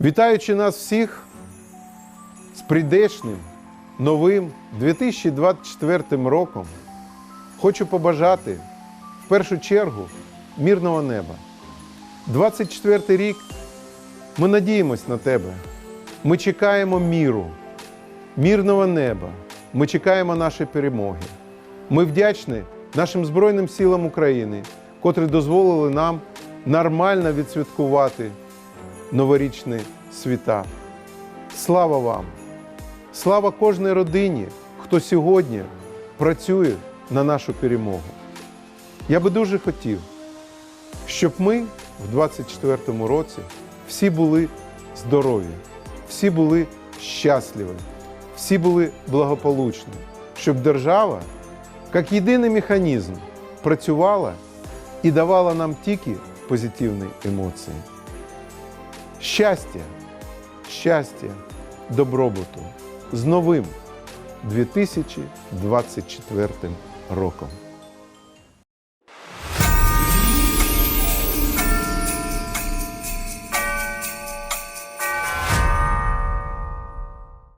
Вітаючи нас всіх з прийдешнім новим 2024 роком, хочу побажати в першу чергу мирного неба. 24 рік ми надіємось на тебе. Ми чекаємо міру, мирного неба. Ми чекаємо нашої перемоги. Ми вдячні нашим Збройним силам України, котрі дозволили нам нормально відсвяткувати новорічні свята. Слава вам! Слава кожній родині, хто сьогодні працює на нашу перемогу. Я би дуже хотів, щоб ми в 24-му році всі були здорові, всі були щасливі, всі були благополучні, щоб держава, як єдиний механізм, працювала і давала нам тільки позитивні емоції. Щастя, щастя, добробуту. З новим 2024 роком.